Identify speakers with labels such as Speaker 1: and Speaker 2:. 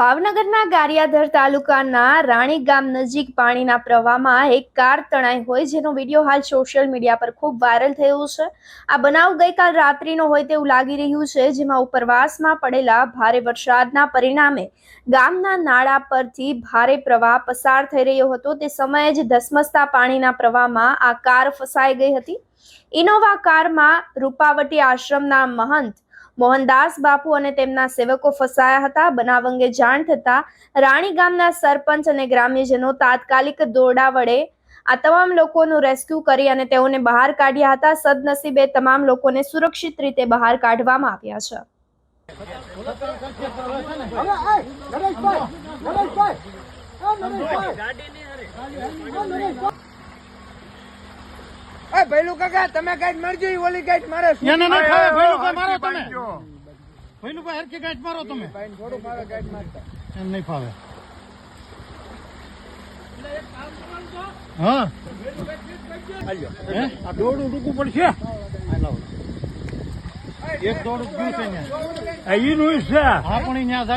Speaker 1: ભાવનગરના ગારિયાધર તાલુકાના રાણી ગામ નજીક પાણીના પ્રવાહમાં એક કાર તણાઈ હોય જેનો વીડિયો હાલ સોશિયલ મીડિયા પર ખૂબ વાયરલ થયો છે. આ બનાવ ગઈકાલ રાત્રિનો હોય તેવું લાગી રહ્યું છે, જેમાં ઉપરવાસમાં પડેલા ભારે વરસાદના પરિણામે ગામના નાળા પરથી ભારે પ્રવાહ પસાર થઈ રહ્યો હતો. તે સમયે જ ધસમસતા પાણીના પ્રવાહમાં આ કાર ફસાઈ ગઈ હતી. ઇનોવા કારમાં રૂપાવટી આશ્રમના મહંત મોહનદાસ બાપુ અને તેમના સેવકો ફસાયા હતા. બનાવ અંગે જાણ થતા રાણી ગામના સરપંચ અને ગ્રામ્યજનો તાત્કાલિક દોરડા વડે આ તમામ લોકોનું રેસ્ક્યુ કરી અને તેઓને બહાર કાઢ્યા હતા. સદનસીબે તમામ લોકોને સુરક્ષિત રીતે બહાર કાઢવામાં આવ્યા છે.
Speaker 2: એ ભૈલું કાકા તમે ગાઈડ મારજો ઈ ઓલી ગાઈડ મારે શું?
Speaker 3: ના ના ફાવે, ભૈલુ કા મારો તમે.
Speaker 2: ભૈલુ
Speaker 3: પહેલું હરકી ગાઈડ મારો તમે?
Speaker 2: ભાઈ થોડું ફાવે ગાઈડ મારતા.
Speaker 3: એમ નહીં ફાવે. હા. હે?
Speaker 2: આ દોડું રૂકવું પડશે?
Speaker 3: આ લાવો. એક દોડું ગયું છે અહીંયા.
Speaker 2: ઈનું છે.
Speaker 3: હા પણ જાય.